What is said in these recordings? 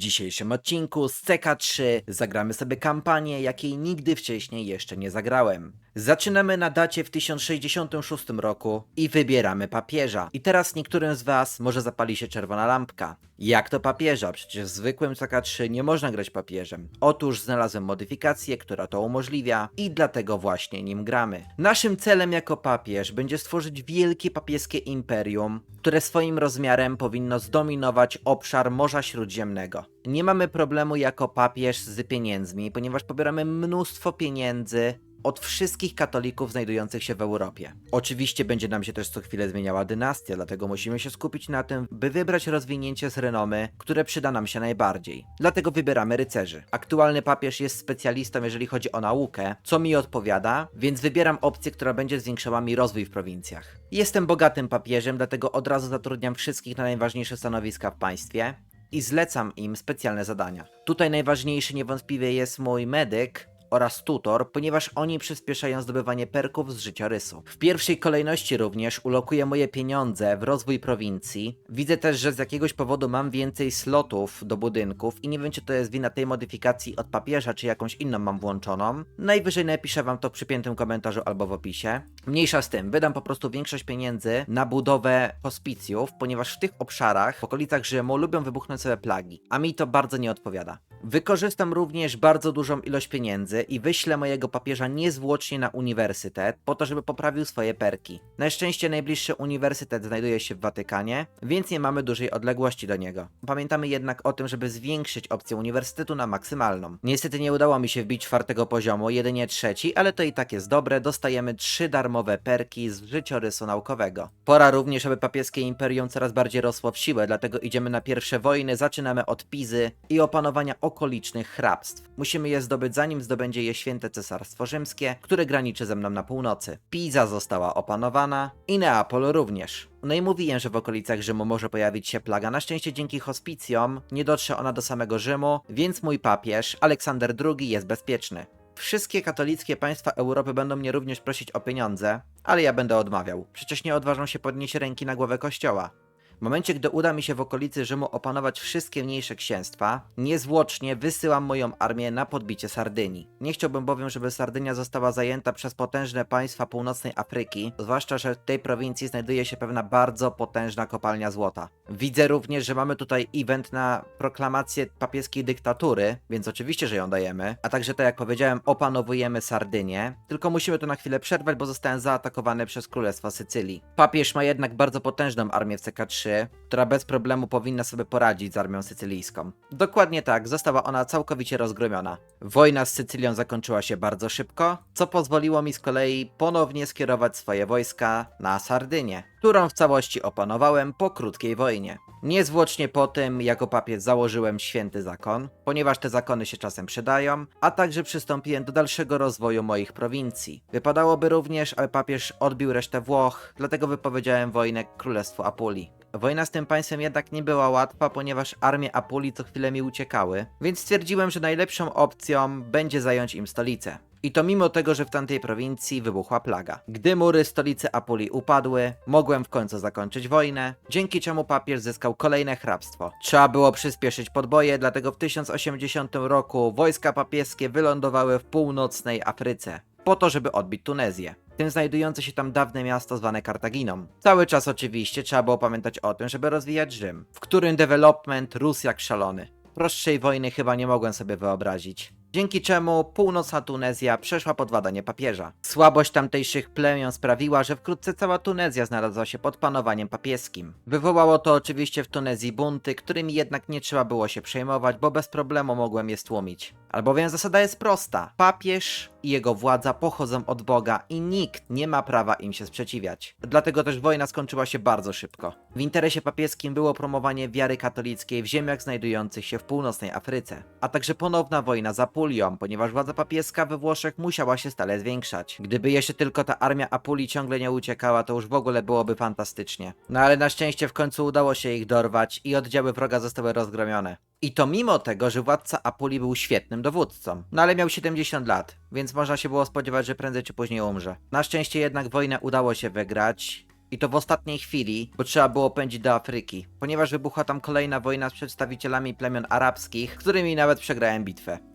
dzisiejszym odcinku z CK3 zagramy sobie kampanię, jakiej nigdy wcześniej jeszcze nie zagrałem. Zaczynamy na dacie w 1066 roku i wybieramy papieża. I teraz niektórym z was może zapali się czerwona lampka. Jak to papieża? Przecież w zwykłym CK3 nie można grać papieżem. Otóż znalazłem modyfikację, która to umożliwia i dlatego właśnie nim gramy. Naszym celem jako papież będzie stworzyć wielkie papieskie imperium, które swoim rozmiarem powinno zdominować obszar Morza Śródziemnego. Nie mamy problemu jako papież z pieniędzmi, ponieważ pobieramy mnóstwo pieniędzy od wszystkich katolików znajdujących się w Europie. Oczywiście będzie nam się też co chwilę zmieniała dynastia, dlatego musimy się skupić na tym, by wybrać rozwinięcie z renomy, które przyda nam się najbardziej. Dlatego wybieramy rycerzy. Aktualny papież jest specjalistą, jeżeli chodzi o naukę, co mi odpowiada, więc wybieram opcję, która będzie zwiększała mi rozwój w prowincjach. Jestem bogatym papieżem, dlatego od razu zatrudniam wszystkich na najważniejsze stanowiska w państwie i zlecam im specjalne zadania. Tutaj najważniejszy niewątpliwie jest mój medyk, oraz tutor, ponieważ oni przyspieszają zdobywanie perków z życiorysu. W pierwszej kolejności również ulokuję moje pieniądze w rozwój prowincji. Widzę też, że z jakiegoś powodu mam więcej slotów do budynków i nie wiem, czy to jest wina tej modyfikacji od papieża, czy jakąś inną mam włączoną. Najwyżej napiszę wam to w przypiętym komentarzu albo w opisie. Mniejsza z tym, wydam po prostu większość pieniędzy na budowę hospicjów, ponieważ w tych obszarach, w okolicach Rzymu, lubią wybuchnąć sobie plagi, a mi to bardzo nie odpowiada. Wykorzystam również bardzo dużą ilość pieniędzy i wyślę mojego papieża niezwłocznie na uniwersytet, po to, żeby poprawił swoje perki. Na szczęście najbliższy uniwersytet znajduje się w Watykanie, więc nie mamy dużej odległości do niego. Pamiętamy jednak o tym, żeby zwiększyć opcję uniwersytetu na maksymalną. Niestety nie udało mi się wbić czwartego poziomu, jedynie trzeci, ale to i tak jest dobre, dostajemy trzy darmowe perki z życiorysu naukowego. Pora również, aby papieskie imperium coraz bardziej rosło w siłę, dlatego idziemy na pierwsze wojny, zaczynamy od Pizy i opanowania okolicznych hrabstw. Musimy je zdobyć zanim zdobędzie je święte cesarstwo rzymskie, które graniczy ze mną na północy. Piza została opanowana i Neapol również. No i mówiłem, że w okolicach Rzymu może pojawić się plaga. Na szczęście dzięki hospicjom nie dotrze ona do samego Rzymu, więc mój papież, Aleksander II, jest bezpieczny. Wszystkie katolickie państwa Europy będą mnie również prosić o pieniądze, ale ja będę odmawiał. Przecież nie odważą się podnieść ręki na głowę kościoła. W momencie, gdy uda mi się w okolicy Rzymu opanować wszystkie mniejsze księstwa, niezwłocznie wysyłam moją armię na podbicie Sardynii. Nie chciałbym bowiem, żeby Sardynia została zajęta przez potężne państwa północnej Afryki, zwłaszcza, że w tej prowincji znajduje się pewna bardzo potężna kopalnia złota. Widzę również, że mamy tutaj event na proklamację papieskiej dyktatury, więc oczywiście, że ją dajemy, a także tak jak powiedziałem, opanowujemy Sardynię, tylko musimy to na chwilę przerwać, bo zostałem zaatakowany przez Królestwo Sycylii. Papież ma jednak bardzo potężną armię w CK3, która bez problemu powinna sobie poradzić z armią sycylijską. Dokładnie tak, została ona całkowicie rozgromiona. Wojna z Sycylią zakończyła się bardzo szybko, co pozwoliło mi z kolei ponownie skierować swoje wojska na Sardynię, którą w całości opanowałem po krótkiej wojnie. Niezwłocznie po tym, jako papież założyłem święty zakon, ponieważ te zakony się czasem przydają, a także przystąpiłem do dalszego rozwoju moich prowincji. Wypadałoby również, aby papież odbił resztę Włoch, dlatego wypowiedziałem wojnę Królestwu Apulii. Wojna z tym państwem jednak nie była łatwa, ponieważ armie Apulii co chwilę mi uciekały, więc stwierdziłem, że najlepszą opcją będzie zająć im stolicę. I to mimo tego, że w tamtej prowincji wybuchła plaga. Gdy mury stolicy Apulii upadły, mogłem w końcu zakończyć wojnę, dzięki czemu papież zyskał kolejne hrabstwo. Trzeba było przyspieszyć podboje, dlatego w 1080 roku wojska papieskie wylądowały w północnej Afryce, po to, żeby odbić Tunezję tym znajdujące się tam dawne miasto zwane Kartaginą. Cały czas oczywiście trzeba było pamiętać o tym, żeby rozwijać Rzym, w którym development rósł jak szalony. Prostszej wojny chyba nie mogłem sobie wyobrazić. Dzięki czemu północna Tunezja przeszła pod władanie papieża. Słabość tamtejszych plemion sprawiła, że wkrótce cała Tunezja znalazła się pod panowaniem papieskim. Wywołało to oczywiście w Tunezji bunty, którymi jednak nie trzeba było się przejmować, bo bez problemu mogłem je stłumić. Albowiem zasada jest prosta. Papież i jego władza pochodzą od Boga i nikt nie ma prawa im się sprzeciwiać. Dlatego też wojna skończyła się bardzo szybko. W interesie papieskim było promowanie wiary katolickiej w ziemiach znajdujących się w północnej Afryce, a także ponowna wojna za Apulią, ponieważ władza papieska we Włoszech musiała się stale zwiększać. Gdyby jeszcze tylko ta armia Apulii ciągle nie uciekała, to już w ogóle byłoby fantastycznie. No ale na szczęście w końcu udało się ich dorwać i oddziały wroga zostały rozgromione. I to mimo tego, że władca Apuli był świetnym dowódcą. No ale miał 70 lat, więc można się było spodziewać, że prędzej czy później umrze. Na szczęście jednak wojnę udało się wygrać I to w ostatniej chwili, bo trzeba było pędzić do Afryki, ponieważ wybuchła tam kolejna wojna z przedstawicielami plemion arabskich, z którymi nawet przegrałem bitwę.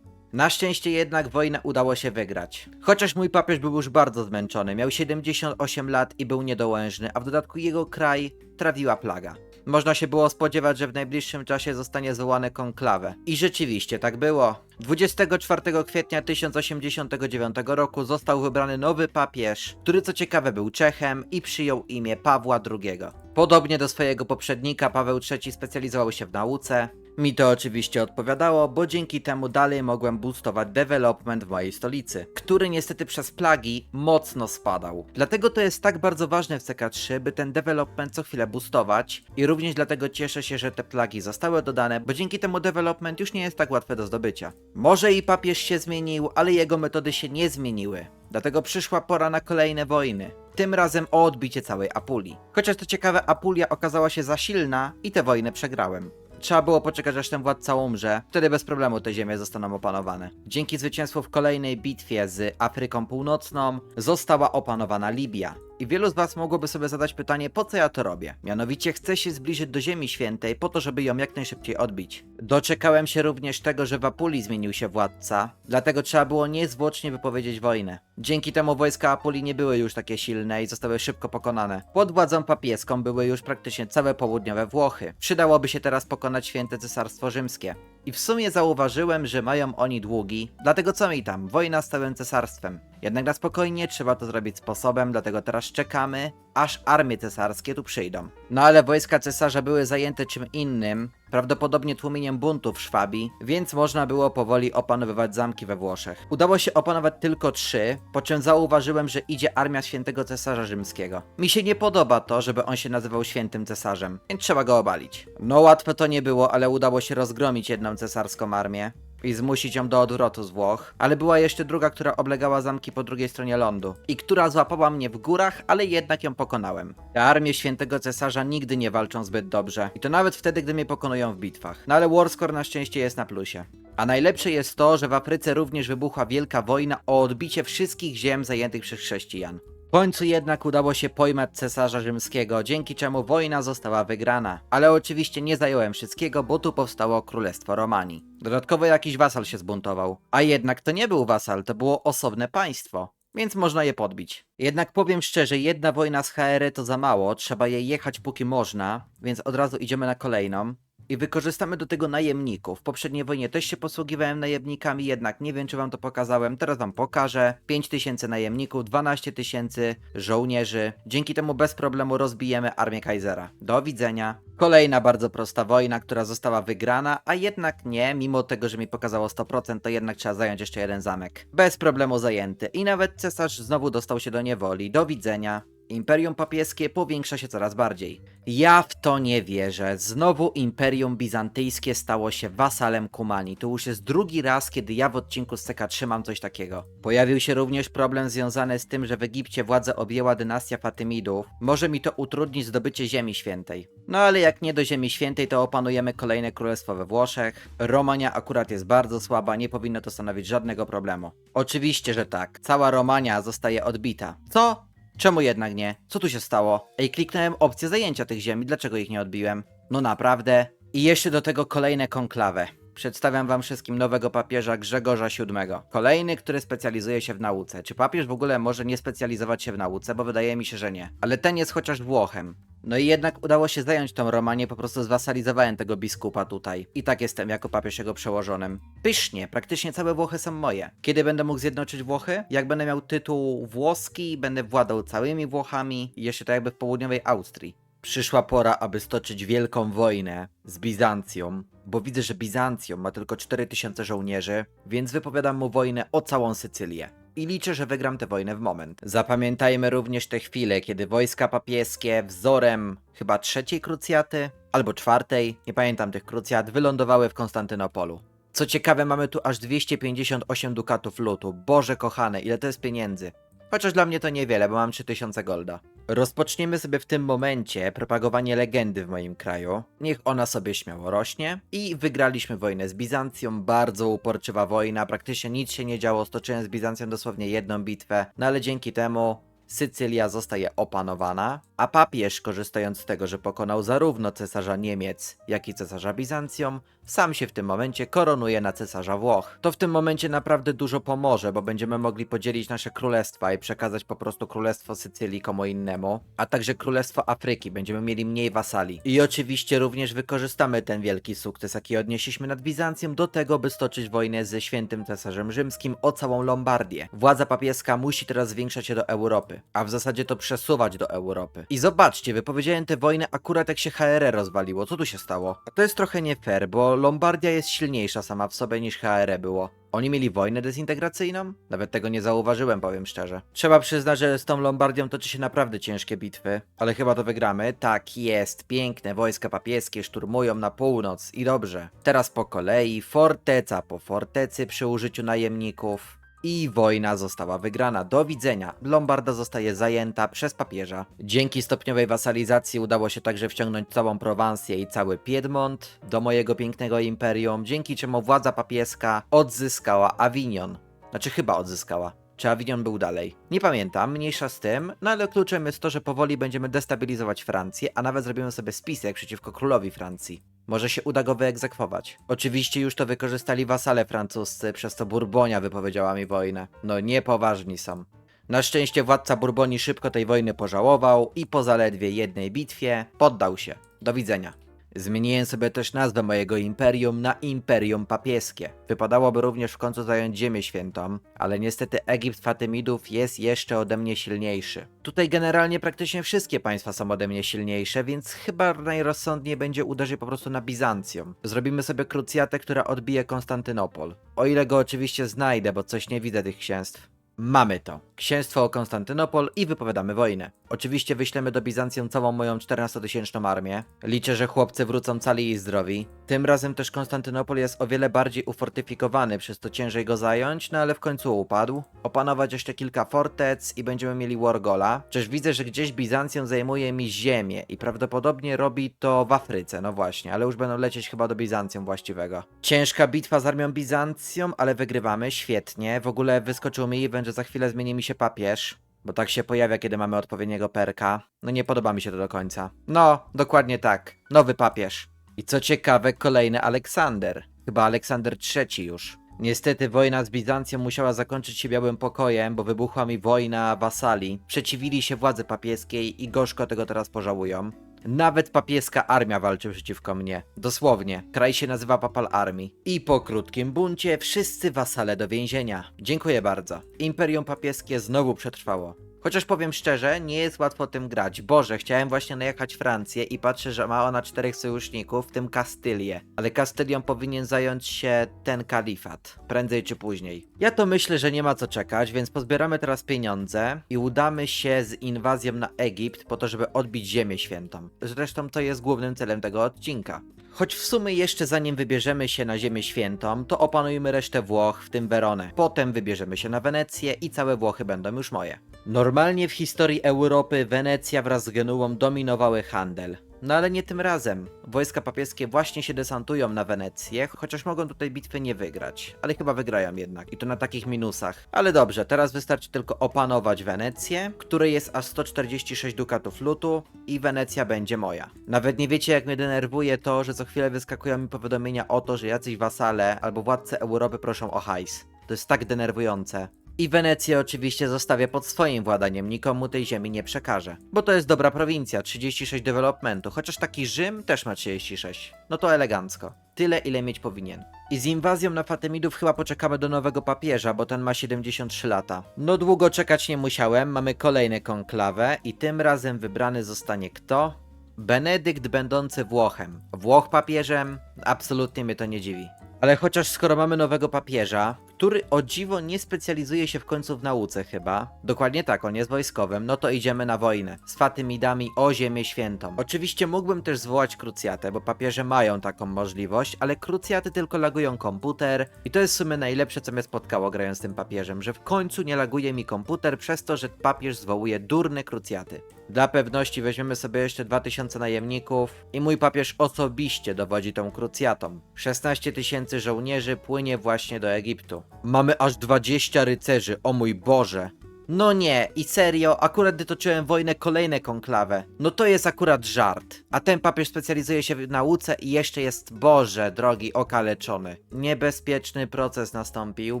Na szczęście jednak wojnę udało się wygrać. Chociaż mój papież był już bardzo zmęczony, miał 78 lat i był niedołężny, a w dodatku jego kraj trawiła plaga. Można się było spodziewać, że w najbliższym czasie zostanie zwołane konklawę. I rzeczywiście tak było. 24 kwietnia 1089 roku został wybrany nowy papież, który co ciekawe był Czechem i przyjął imię Pawła II. Podobnie do swojego poprzednika, Paweł III specjalizował się w nauce. Mi to oczywiście odpowiadało, bo dzięki temu dalej mogłem boostować development w mojej stolicy, który niestety przez plagi mocno spadał. Dlatego to jest tak bardzo ważne w CK3, by ten development co chwilę boostować i również dlatego cieszę się, że te plagi zostały dodane, bo dzięki temu development już nie jest tak łatwe do zdobycia. Może i papież się zmienił, ale jego metody się nie zmieniły. Dlatego przyszła pora na kolejne wojny. Tym razem o odbicie całej Apulii. Chociaż to ciekawe, Apulia okazała się za silna i tę wojnę przegrałem. Trzeba było poczekać aż ten władca umrze, wtedy bez problemu te ziemie zostaną opanowane. Dzięki zwycięstwu w kolejnej bitwie z Afryką Północną została opanowana Libia. I wielu z was mogłoby sobie zadać pytanie, po co ja to robię? Mianowicie chcę się zbliżyć do Ziemi Świętej po to, żeby ją jak najszybciej odbić. Doczekałem się również tego, że w Apulii zmienił się władca, dlatego trzeba było niezwłocznie wypowiedzieć wojnę. Dzięki temu wojska Apulii nie były już takie silne i zostały szybko pokonane. Pod władzą papieską były już praktycznie całe południowe Włochy. Przydałoby się teraz pokonać święte cesarstwo rzymskie. I w sumie zauważyłem, że mają oni długi, dlatego co mi tam, wojna z całym cesarstwem. Jednak na spokojnie trzeba to zrobić sposobem, dlatego teraz czekamy, aż armie cesarskie tu przyjdą. No ale wojska cesarza były zajęte czym innym, prawdopodobnie tłumieniem buntów w Szwabii, więc można było powoli opanowywać zamki we Włoszech. Udało się opanować tylko trzy, po czym zauważyłem, że idzie armia świętego cesarza rzymskiego. Mi się nie podoba to, żeby on się nazywał świętym cesarzem, więc trzeba go obalić. No łatwe to nie było, ale udało się rozgromić jedną cesarską armię i zmusić ją do odwrotu z Włoch, ale była jeszcze druga, która oblegała zamki po drugiej stronie lądu i która złapała mnie w górach, ale jednak ją pokonałem. Te armie świętego cesarza nigdy nie walczą zbyt dobrze i to nawet wtedy, gdy mnie pokonują w bitwach. No ale Warscore na szczęście jest na plusie. A najlepsze jest to, że w Afryce również wybuchła wielka wojna o odbicie wszystkich ziem zajętych przez chrześcijan. W końcu jednak udało się pojmać cesarza rzymskiego, dzięki czemu wojna została wygrana. Ale oczywiście nie zająłem wszystkiego, bo tu powstało Królestwo Romanii. Dodatkowo jakiś wasal się zbuntował. A jednak to nie był wasal, to było osobne państwo. Więc można je podbić. Jednak powiem szczerze, jedna wojna z HR to za mało, trzeba jej jechać póki można, więc od razu idziemy na kolejną. I wykorzystamy do tego najemników. W poprzedniej wojnie też się posługiwałem najemnikami, jednak nie wiem czy wam to pokazałem. Teraz wam pokażę. 5000 najemników, 12 tysięcy żołnierzy. Dzięki temu bez problemu rozbijemy armię Kaisera. Do widzenia. Kolejna bardzo prosta wojna, która została wygrana, a jednak nie, mimo tego, że mi pokazało 100%, to jednak trzeba zająć jeszcze jeden zamek. Bez problemu zajęty. I nawet cesarz znowu dostał się do niewoli. Do widzenia. Imperium papieskie powiększa się coraz bardziej. Ja w to nie wierzę. Znowu Imperium Bizantyjskie stało się wasalem Kumani. To już jest drugi raz, kiedy ja w odcinku z CK trzymam coś takiego. Pojawił się również problem związany z tym, że w Egipcie władzę objęła dynastia Fatymidów. Może mi to utrudnić zdobycie Ziemi Świętej. No ale jak nie do Ziemi Świętej, to opanujemy kolejne królestwo we Włoszech. Romania akurat jest bardzo słaba, nie powinno to stanowić żadnego problemu. Oczywiście, że tak. Cała Romania zostaje odbita. Co? Czemu jednak nie? Co tu się stało? Ej, kliknąłem opcję zajęcia tych ziemi, dlaczego ich nie odbiłem? No naprawdę. I jeszcze do tego kolejne konklawe. Przedstawiam wam wszystkim nowego papieża Grzegorza VII. Kolejny, który specjalizuje się w nauce. Czy papież w ogóle może nie specjalizować się w nauce? Bo wydaje mi się, że nie. Ale ten jest chociaż Włochem. No i jednak udało się zająć tą Romanię, po prostu zwasalizowałem tego biskupa tutaj. I tak jestem jako papież jego przełożonym. Pysznie, praktycznie całe Włochy są moje. Kiedy będę mógł zjednoczyć Włochy? Jak będę miał tytuł włoski, będę władał całymi Włochami jeszcze tak jakby w południowej Austrii. Przyszła pora, aby stoczyć wielką wojnę z Bizancją, bo widzę, że Bizancjum ma tylko 4000 żołnierzy, więc wypowiadam mu wojnę o całą Sycylię. I liczę, że wygram tę wojnę w moment. Zapamiętajmy również te chwile, kiedy wojska papieskie wzorem chyba trzeciej krucjaty, albo czwartej, nie pamiętam tych krucjat, wylądowały w Konstantynopolu. Co ciekawe, mamy tu aż 258 dukatów lutu. Boże kochane, ile to jest pieniędzy. Chociaż dla mnie to niewiele, bo mam 3000 golda. Rozpoczniemy sobie w tym momencie propagowanie legendy w moim kraju. Niech ona sobie śmiało rośnie. I wygraliśmy wojnę z Bizancją. Bardzo uporczywa wojna, praktycznie nic się nie działo. Stoczyłem z Bizancją dosłownie jedną bitwę, no ale dzięki temu Sycylia zostaje opanowana, a papież, korzystając z tego, że pokonał zarówno cesarza Niemiec, jak i cesarza Bizancjum, sam się w tym momencie koronuje na cesarza Włoch. To w tym momencie naprawdę dużo pomoże, bo będziemy mogli podzielić nasze królestwa i przekazać po prostu królestwo Sycylii komu innemu, a także królestwo Afryki. Będziemy mieli mniej wasali. I oczywiście również wykorzystamy ten wielki sukces, jaki odnieśliśmy nad Bizancją, do tego, by stoczyć wojnę ze świętym cesarzem rzymskim o całą Lombardię. Władza papieska musi teraz zwiększać się do Europy, a w zasadzie to przesuwać do Europy. I zobaczcie, wypowiedziałem tę wojnę akurat jak się HRE rozwaliło. Co tu się stało? To jest trochę nie fair, bo Lombardia jest silniejsza sama w sobie niż HRE było. Oni mieli wojnę dezintegracyjną? Nawet tego nie zauważyłem, powiem szczerze. Trzeba przyznać, że z tą Lombardią toczy się naprawdę ciężkie bitwy, ale chyba to wygramy. Tak jest, piękne wojska papieskie szturmują na północ i dobrze. Teraz po kolei, forteca po fortecy przy użyciu najemników. I wojna została wygrana. Do widzenia. Lombarda zostaje zajęta przez papieża. Dzięki stopniowej wasalizacji udało się także wciągnąć całą Prowansję i cały Piedmont do mojego pięknego imperium, dzięki czemu władza papieska odzyskała Avignon. Znaczy chyba odzyskała. Czy Avignon był dalej? Nie pamiętam, mniejsza z tym, no ale kluczem jest to, że powoli będziemy destabilizować Francję, a nawet zrobimy sobie spisek przeciwko królowi Francji. Może się uda go wyegzekwować. Oczywiście już to wykorzystali wasale francuscy, przez co Bourbonia wypowiedziała mi wojnę. No niepoważni są. Na szczęście władca Bourbonii szybko tej wojny pożałował i po zaledwie jednej bitwie poddał się. Do widzenia. Zmieniłem sobie też nazwę mojego imperium na Imperium Papieskie. Wypadałoby również w końcu zająć Ziemię Świętą, ale niestety Egipt Fatymidów jest jeszcze ode mnie silniejszy. Tutaj generalnie praktycznie wszystkie państwa są ode mnie silniejsze, więc chyba najrozsądniej będzie uderzyć po prostu na Bizancjum. Zrobimy sobie krucjatę, która odbije Konstantynopol. O ile go oczywiście znajdę, bo coś nie widzę tych księstw. Mamy to. Księstwo o Konstantynopol i wypowiadamy wojnę. Oczywiście wyślemy do Bizancjum całą moją 14-tysięczną armię. Liczę, że chłopcy wrócą cali i zdrowi. Tym razem też Konstantynopol jest o wiele bardziej ufortyfikowany, przez to ciężej go zająć, no ale w końcu upadł. Opanować jeszcze kilka fortec i będziemy mieli Wargola. Przecież widzę, że gdzieś Bizancjum zajmuje mi ziemię i prawdopodobnie robi to w Afryce, no właśnie, ale już będą lecieć chyba do Bizancjum właściwego. Ciężka bitwa z armią Bizancjum, ale wygrywamy, świetnie. W ogóle wyskoczył mi event, że za chwilę zmieni mi się papież. Bo tak się pojawia, kiedy mamy odpowiedniego perka. No nie podoba mi się to do końca. No, dokładnie tak. Nowy papież. I co ciekawe, kolejny Aleksander. Chyba Aleksander III już. Niestety wojna z Bizancją musiała zakończyć się białym pokojem, bo wybuchła mi wojna wasali. Przeciwili się władzy papieskiej i gorzko tego teraz pożałują. Nawet papieska armia walczy przeciwko mnie. Dosłownie. Kraj się nazywa Papal Army. I po krótkim buncie wszyscy wasale do więzienia. Dziękuję bardzo. Imperium papieskie znowu przetrwało. Chociaż powiem szczerze, nie jest łatwo tym grać. Boże, chciałem właśnie najechać Francję i patrzę, że ma ona czterech sojuszników, w tym Kastylię. Ale Kastylią powinien zająć się ten kalifat. Prędzej czy później. Ja to myślę, że nie ma co czekać, więc pozbieramy teraz pieniądze i udamy się z inwazją na Egipt po to, żeby odbić Ziemię Świętą. Zresztą to jest głównym celem tego odcinka. Choć w sumie jeszcze zanim wybierzemy się na Ziemię Świętą, to opanujmy resztę Włoch, w tym Weronę. Potem wybierzemy się na Wenecję i całe Włochy będą już moje. Normalnie w historii Europy Wenecja wraz z Genuą dominowały handel. No ale nie tym razem. Wojska papieskie właśnie się desantują na Wenecję, chociaż mogą tutaj bitwy nie wygrać. Ale chyba wygrają jednak. I to na takich minusach. Ale dobrze, teraz wystarczy tylko opanować Wenecję, której jest aż 146 dukatów lutu i Wenecja będzie moja. Nawet nie wiecie jak mnie denerwuje to, że co chwilę wyskakują mi powiadomienia o to, że jacyś wasale albo władcy Europy proszą o hajs. To jest tak denerwujące. I Wenecję oczywiście zostawię pod swoim władaniem, nikomu tej ziemi nie przekażę. Bo to jest dobra prowincja, 36 developmentu, chociaż taki Rzym też ma 36. No to elegancko. Tyle, ile mieć powinien. I z inwazją na Fatymidów chyba poczekamy do nowego papieża, bo ten ma 73 lata. No długo czekać nie musiałem, mamy kolejne konklawę i tym razem wybrany zostanie kto? Benedykt będący Włochem. Włoch papieżem? Absolutnie mnie to nie dziwi. Ale chociaż skoro mamy nowego papieża, który o dziwo nie specjalizuje się w końcu w nauce chyba, dokładnie tak, on jest wojskowym, no to idziemy na wojnę z Fatymidami o Ziemię Świętą. Oczywiście mógłbym też zwołać krucjatę, bo papieże mają taką możliwość, ale krucjaty tylko lagują komputer i to jest w sumie najlepsze co mnie spotkało grając tym papieżem, że w końcu nie laguje mi komputer przez to, że papież zwołuje durne krucjaty. Dla pewności weźmiemy sobie jeszcze 2000 najemników i mój papież osobiście dowodzi tą krucjatą. 16 tysięcy żołnierzy płynie właśnie do Egiptu. Mamy aż 20 rycerzy, o mój Boże! No nie, i serio, akurat gdy toczyłem wojnę kolejne konklawę. No to jest akurat żart. A ten papież specjalizuje się w nauce i jeszcze jest, Boże drogi, okaleczony. Niebezpieczny proces nastąpił,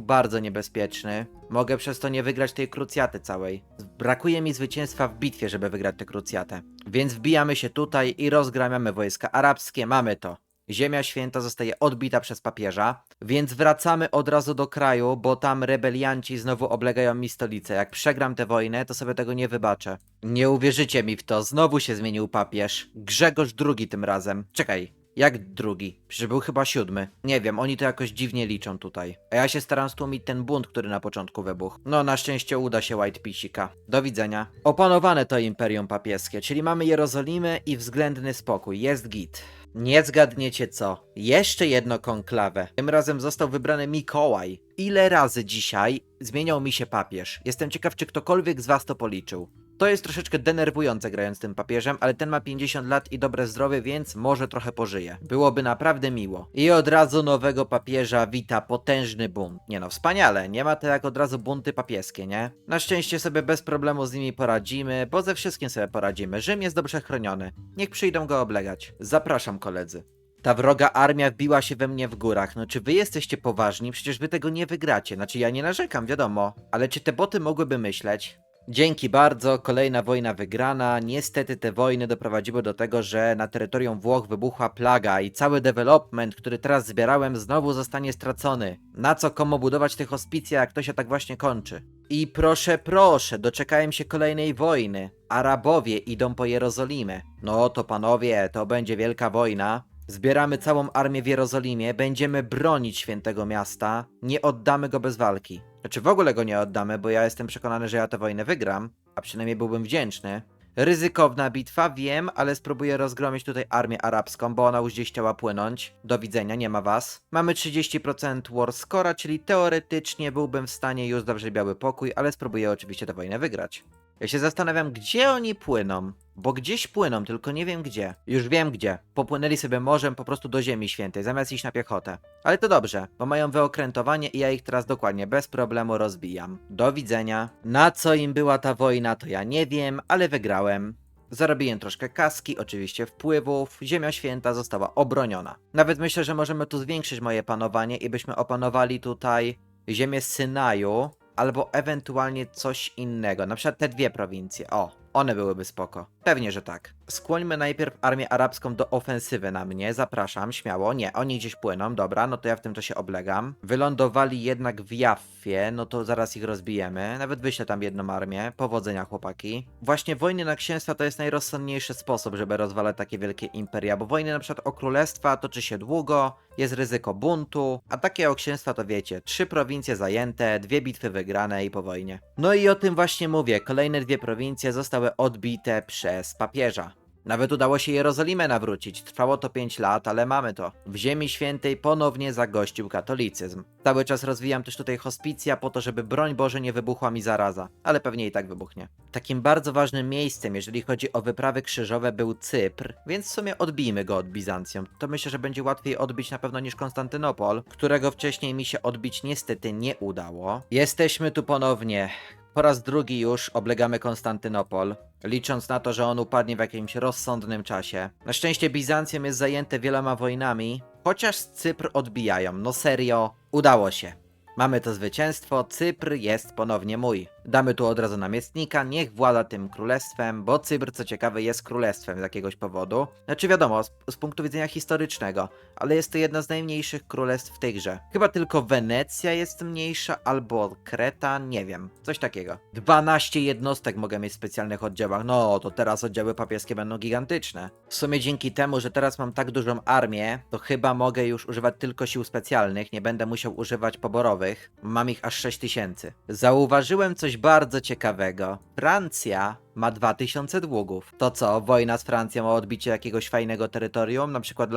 bardzo niebezpieczny. Mogę przez to nie wygrać tej krucjaty całej. Brakuje mi zwycięstwa w bitwie, żeby wygrać tę krucjatę. Więc wbijamy się tutaj i rozgramiamy wojska arabskie, mamy to. Ziemia Święta zostaje odbita przez papieża, więc wracamy od razu do kraju, bo tam rebelianci znowu oblegają mi stolicę. Jak przegram tę wojnę, to sobie tego nie wybaczę. Nie uwierzycie mi w to, znowu się zmienił papież. Grzegorz II tym razem. Czekaj, jak drugi? Przecież był chyba siódmy. Nie wiem, oni to jakoś dziwnie liczą tutaj. A ja się staram stłumić ten bunt, który na początku wybuchł. No, na szczęście uda się White Pisika. Do widzenia. Opanowane to Imperium Papieskie, czyli mamy Jerozolimę i względny spokój. Jest git. Nie zgadniecie co? Jeszcze jedno konklawę. Tym razem został wybrany Mikołaj. Ile razy dzisiaj zmieniał mi się papież? Jestem ciekaw, czy ktokolwiek z was to policzył. To jest troszeczkę denerwujące grając tym papieżem, ale ten ma 50 lat i dobre zdrowie, więc może trochę pożyje. Byłoby naprawdę miło. I od razu nowego papieża wita potężny bunt. Nie no, wspaniale, nie ma to jak od razu bunty papieskie, nie? Na szczęście sobie bez problemu z nimi poradzimy, bo ze wszystkim sobie poradzimy. Rzym jest dobrze chroniony. Niech przyjdą go oblegać. Zapraszam koledzy. Ta wroga armia wbiła się we mnie w górach. No czy wy jesteście poważni? Przecież wy tego nie wygracie. Znaczy ja nie narzekam, wiadomo. Ale czy te boty mogłyby myśleć? Dzięki bardzo, kolejna wojna wygrana. Niestety te wojny doprowadziły do tego, że na terytorium Włoch wybuchła plaga i cały development, który teraz zbierałem, znowu zostanie stracony. Na co komu budować te hospicja, jak to się tak właśnie kończy? I proszę, proszę, doczekałem się kolejnej wojny. Arabowie idą po Jerozolimę. No to panowie, to będzie wielka wojna. Zbieramy całą armię w Jerozolimie, będziemy bronić świętego miasta, nie oddamy go bez walki. Znaczy w ogóle go nie oddamy, bo ja jestem przekonany, że ja tę wojnę wygram, a przynajmniej byłbym wdzięczny. Ryzykowna bitwa, wiem, ale spróbuję rozgromić tutaj armię arabską, bo ona już gdzieś chciała płynąć. Do widzenia, nie ma was. Mamy 30% war score'a, czyli teoretycznie byłbym w stanie już zawrzeć biały pokój, ale spróbuję oczywiście tę wojnę wygrać. Ja się zastanawiam, gdzie oni płyną. Bo gdzieś płyną, tylko nie wiem gdzie. Już wiem gdzie. Popłynęli sobie morzem po prostu do Ziemi Świętej, zamiast iść na piechotę. Ale to dobrze, bo mają wyokrętowanie i ja ich teraz dokładnie bez problemu rozbijam. Do widzenia. Na co im była ta wojna, to ja nie wiem, ale wygrałem. Zarobiłem troszkę kaski, oczywiście wpływów, Ziemia Święta została obroniona. Nawet myślę, że możemy tu zwiększyć moje panowanie i byśmy opanowali tutaj ziemię Synaju, albo ewentualnie coś innego, na przykład te dwie prowincje. O, one byłyby spoko. Pewnie, że tak. Skłońmy najpierw armię arabską do ofensywy na mnie, zapraszam, śmiało. Nie, oni gdzieś płyną, dobra, no to ja w tym czasie oblegam. Wylądowali jednak w Jaffie, no to zaraz ich rozbijemy. Nawet wyślę tam jedną armię. Powodzenia, chłopaki. Właśnie wojny na księstwa to jest najrozsądniejszy sposób, żeby rozwalać takie wielkie imperia, bo wojny na przykład o królestwa toczy się długo, jest ryzyko buntu, a takie o księstwa to wiecie, trzy prowincje zajęte, dwie bitwy wygrane i po wojnie. No i o tym właśnie mówię, kolejne dwie prowincje zostały odbite przez papieża. Nawet udało się Jerozolimę nawrócić. Trwało to 5 lat, ale mamy to. W Ziemi Świętej ponownie zagościł katolicyzm. Cały czas rozwijam też tutaj hospicja po to, żeby broń Boże nie wybuchła mi zaraza, ale pewnie i tak wybuchnie. Takim bardzo ważnym miejscem, jeżeli chodzi o wyprawy krzyżowe, był Cypr, więc w sumie odbijmy go od Bizancjum. To myślę, że będzie łatwiej odbić na pewno niż Konstantynopol, którego wcześniej mi się odbić niestety nie udało. Jesteśmy tu ponownie. Po raz drugi już oblegamy Konstantynopol, licząc na to, że on upadnie w jakimś rozsądnym czasie. Na szczęście Bizancjum jest zajęte wieloma wojnami, chociaż Cypr odbijają. No serio, udało się. Mamy to zwycięstwo, Cypr jest ponownie mój. Damy tu od razu namiestnika, niech włada tym królestwem, bo Cypr, co ciekawe, jest królestwem z jakiegoś powodu. Znaczy wiadomo, z, z punktu widzenia historycznego, ale jest to jedno z najmniejszych królestw w tej grze. Chyba tylko Wenecja jest mniejsza, albo Kreta, nie wiem, coś takiego. 12 jednostek mogę mieć w specjalnych oddziałach, no to teraz oddziały papieskie będą gigantyczne. W sumie dzięki temu, że teraz mam tak dużą armię, to chyba mogę już używać tylko sił specjalnych, nie będę musiał używać poborowych. Mam ich aż 6000. Zauważyłem coś bardzo ciekawego. Francja ma 2000 długów. To co, wojna z Francją o odbicie jakiegoś fajnego terytorium, na przykład?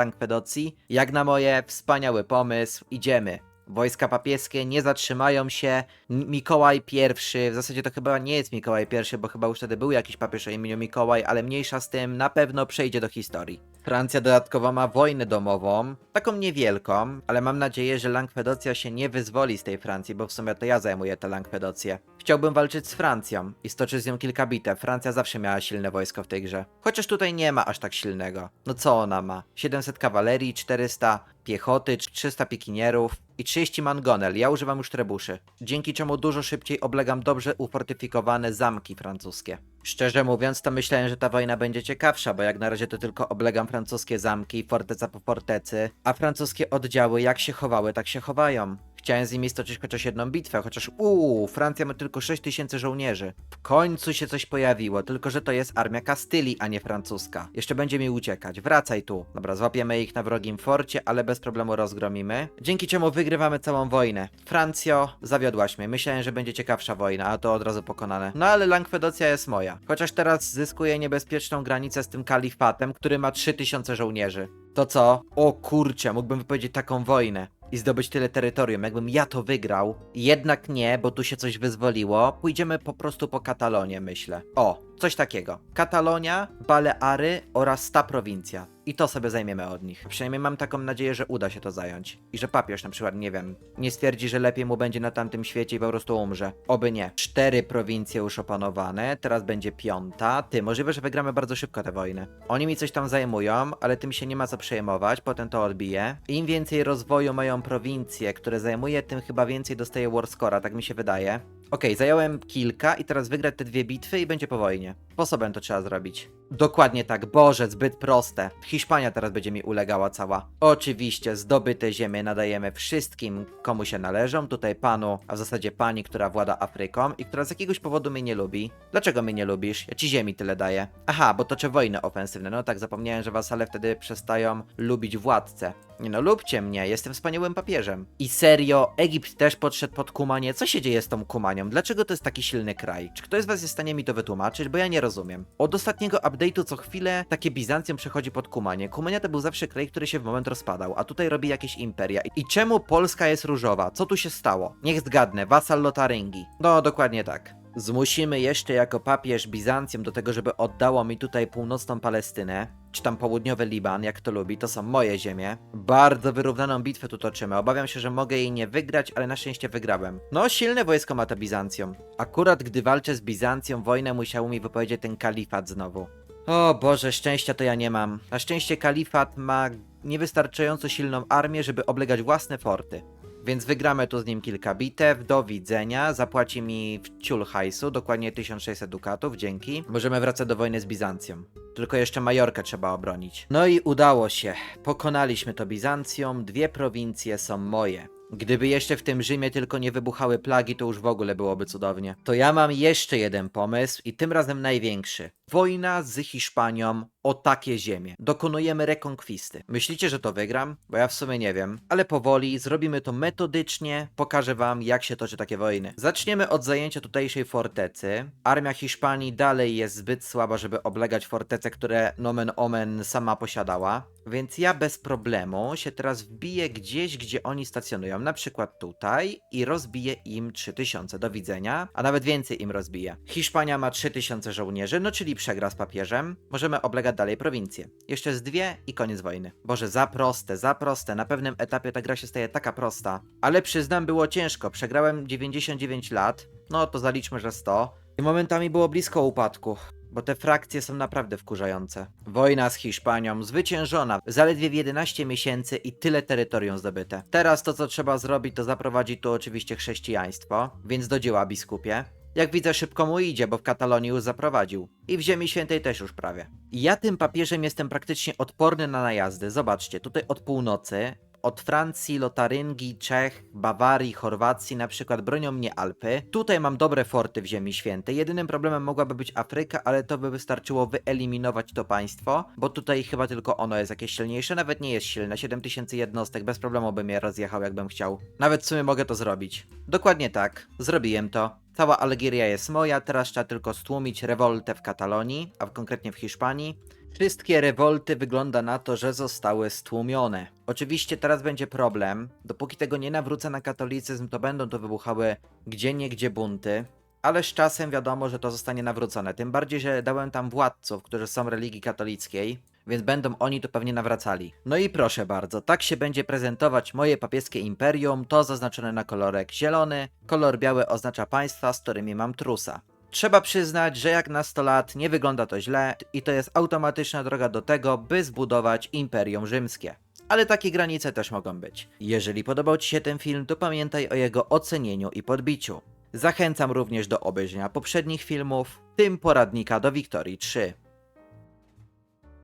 Jak na moje, wspaniały pomysł, idziemy. Wojska papieskie nie zatrzymają się. Mikołaj I, w zasadzie to chyba nie jest Mikołaj I, bo chyba już wtedy był jakiś papież o imieniu Mikołaj, ale mniejsza z tym, na pewno przejdzie do historii. Francja dodatkowo ma wojnę domową, taką niewielką, ale mam nadzieję, że Langwedocja się nie wyzwoli z tej Francji, bo w sumie to ja zajmuję tę Langwedocję. Chciałbym walczyć z Francją i stoczyć z nią kilka bitew. Francja zawsze miała silne wojsko w tej grze. Chociaż tutaj nie ma aż tak silnego. No co ona ma? 700 kawalerii, 400 piechoty, 300 pikinierów i 30 mangonel. Ja używam już trebuszy. Dzięki czemu dużo szybciej oblegam dobrze ufortyfikowane zamki francuskie. Szczerze mówiąc, to myślałem, że ta wojna będzie ciekawsza, bo jak na razie to tylko oblegam francuskie zamki, forteca po fortecy, a francuskie oddziały jak się chowały, tak się chowają. Chciałem z nimi stoczyć chociaż jedną bitwę, chociaż uuu, Francja ma tylko 6 tysięcy żołnierzy. W końcu się coś pojawiło, tylko że to jest armia Kastylii, a nie francuska. Jeszcze będzie mi uciekać, wracaj tu. Dobra, złapiemy ich na wrogim forcie, ale bez problemu rozgromimy. Dzięki czemu wygrywamy całą wojnę. Francjo, zawiodłaś mnie. Myślałem, że będzie ciekawsza wojna, a to od razu pokonane. No ale Langwedocja jest moja. Chociaż teraz zyskuję niebezpieczną granicę z tym kalifatem, który ma 3000 żołnierzy. To co? O kurczę, mógłbym wypowiedzieć taką wojnę i zdobyć tyle terytorium. Jakbym ja to wygrał, jednak nie, bo tu się coś wyzwoliło, pójdziemy po prostu po Katalonię, myślę. O, coś takiego. Katalonia, Baleary oraz ta prowincja. I to sobie zajmiemy od nich. Przynajmniej mam taką nadzieję, że uda się to zająć. I że papież na przykład, nie wiem, nie stwierdzi, że lepiej mu będzie na tamtym świecie i po prostu umrze. Oby nie. Cztery prowincje już opanowane, teraz będzie piąta. Ty, możliwe, że wygramy bardzo szybko tę wojnę. Oni mi coś tam zajmują, ale tym się nie ma co przejmować, potem to odbiję. Im więcej rozwoju mają prowincje, które zajmuje, tym chyba więcej dostaje Warscora, tak mi się wydaje. Okej, zająłem kilka i teraz wygrać te dwie bitwy i będzie po wojnie. Sposobem to trzeba zrobić. Dokładnie tak, Boże, zbyt proste. Hiszpania teraz będzie mi ulegała cała. Oczywiście, zdobyte ziemie nadajemy wszystkim, komu się należą. Tutaj panu, a w zasadzie pani, która włada Afryką i która z jakiegoś powodu mnie nie lubi. Dlaczego mnie nie lubisz? Ja ci ziemi tyle daję. Aha, bo toczę wojny ofensywne. No tak, zapomniałem, że wasale wtedy przestają lubić władcę. Nie no, lubcie mnie, jestem wspaniałym papieżem. I serio, Egipt też podszedł pod Kumanie. Co się dzieje z tą Kumanią? Dlaczego to jest taki silny kraj? Czy ktoś z was jest w stanie mi to wytłumaczyć? Bo ja nie rozumiem. Od ostatniego update'u co chwilę takie Bizancjum przechodzi pod Kumanie. Kumania to był zawsze kraj, który się w moment rozpadał, a tutaj robi jakieś imperia. I czemu Polska jest różowa? Co tu się stało? Niech zgadnę, wasal Lotaryngi. No, dokładnie tak. Zmusimy jeszcze jako papież Bizancjum do tego, żeby oddało mi tutaj północną Palestynę, czy tam południowy Liban, jak to lubi, to są moje ziemie. Bardzo wyrównaną bitwę tu toczymy. Obawiam się, że mogę jej nie wygrać, ale na szczęście wygrałem. No, silne wojsko ma to Bizancjum. Akurat gdy walczę z Bizancją, wojnę musiał mi wypowiedzieć ten kalifat znowu. O Boże, szczęścia to ja nie mam. Na szczęście kalifat ma niewystarczająco silną armię, żeby oblegać własne forty. Więc wygramy tu z nim kilka bitew, do widzenia, zapłaci mi w ciul hajsu, dokładnie 1600 dukatów, dzięki. Możemy wracać do wojny z Bizancją. Tylko jeszcze Majorkę trzeba obronić. No i udało się. Pokonaliśmy to Bizancją, dwie prowincje są moje. Gdyby jeszcze w tym Rzymie tylko nie wybuchały plagi, to już w ogóle byłoby cudownie. To ja mam jeszcze jeden pomysł i tym razem największy. Wojna z Hiszpanią o takie ziemie. Dokonujemy rekonkwisty. Myślicie, że to wygram? Bo ja w sumie nie wiem. Ale powoli, zrobimy to metodycznie, pokażę wam jak się toczy takie wojny. Zaczniemy od zajęcia tutejszej fortecy. Armia Hiszpanii dalej jest zbyt słaba, żeby oblegać fortece, które nomen omen sama posiadała. Więc ja bez problemu się teraz wbiję gdzieś, gdzie oni stacjonują. Na przykład tutaj i rozbiję im 3000. Do widzenia. A nawet więcej im rozbiję. Hiszpania ma 3000 żołnierzy, no czyli przegra z papieżem. Możemy oblegać dalej prowincję. Jeszcze z dwie i koniec wojny. Boże, za proste, za proste. Na pewnym etapie ta gra się staje taka prosta. Ale przyznam, było ciężko. Przegrałem 99 lat. No to zaliczmy, że 100. I momentami było blisko upadku. Bo te frakcje są naprawdę wkurzające. Wojna z Hiszpanią zwyciężona zaledwie w 11 miesięcy i tyle terytorium zdobyte. Teraz to co trzeba zrobić to zaprowadzić tu oczywiście chrześcijaństwo, więc do dzieła biskupie. Jak widzę szybko mu idzie, bo w Katalonii już zaprowadził. I w Ziemi Świętej też już prawie. Ja tym papieżem jestem praktycznie odporny na najazdy. Zobaczcie, tutaj od północy od Francji, Lotaryngii, Czech, Bawarii, Chorwacji na przykład bronią mnie Alpy. Tutaj mam dobre forty w Ziemi Świętej. Jedynym problemem mogłaby być Afryka, ale to by wystarczyło wyeliminować to państwo, bo tutaj chyba tylko ono jest jakieś silniejsze. Nawet nie jest silne. 7000 jednostek bez problemu bym je rozjechał, jakbym chciał. Nawet w sumie mogę to zrobić. Dokładnie tak. Zrobiłem to. Cała Algieria jest moja, teraz trzeba tylko stłumić rewoltę w Katalonii, a konkretnie w Hiszpanii. Wszystkie rewolty wygląda na to, że zostały stłumione. Oczywiście teraz będzie problem. Dopóki tego nie nawrócę na katolicyzm, to będą tu wybuchały gdzie niegdzie bunty. Ale z czasem wiadomo, że to zostanie nawrócone. Tym bardziej, że dałem tam władców, którzy są religii katolickiej, więc będą oni tu pewnie nawracali. No i proszę bardzo, tak się będzie prezentować moje papieskie imperium, to zaznaczone na kolorek zielony, kolor biały oznacza państwa, z którymi mam trusa. Trzeba przyznać, że jak na 100 lat nie wygląda to źle i to jest automatyczna droga do tego, by zbudować Imperium Rzymskie. Ale takie granice też mogą być. Jeżeli podobał Ci się ten film, to pamiętaj o jego ocenieniu i podbiciu. Zachęcam również do obejrzenia poprzednich filmów, w tym poradnika do Wiktorii 3.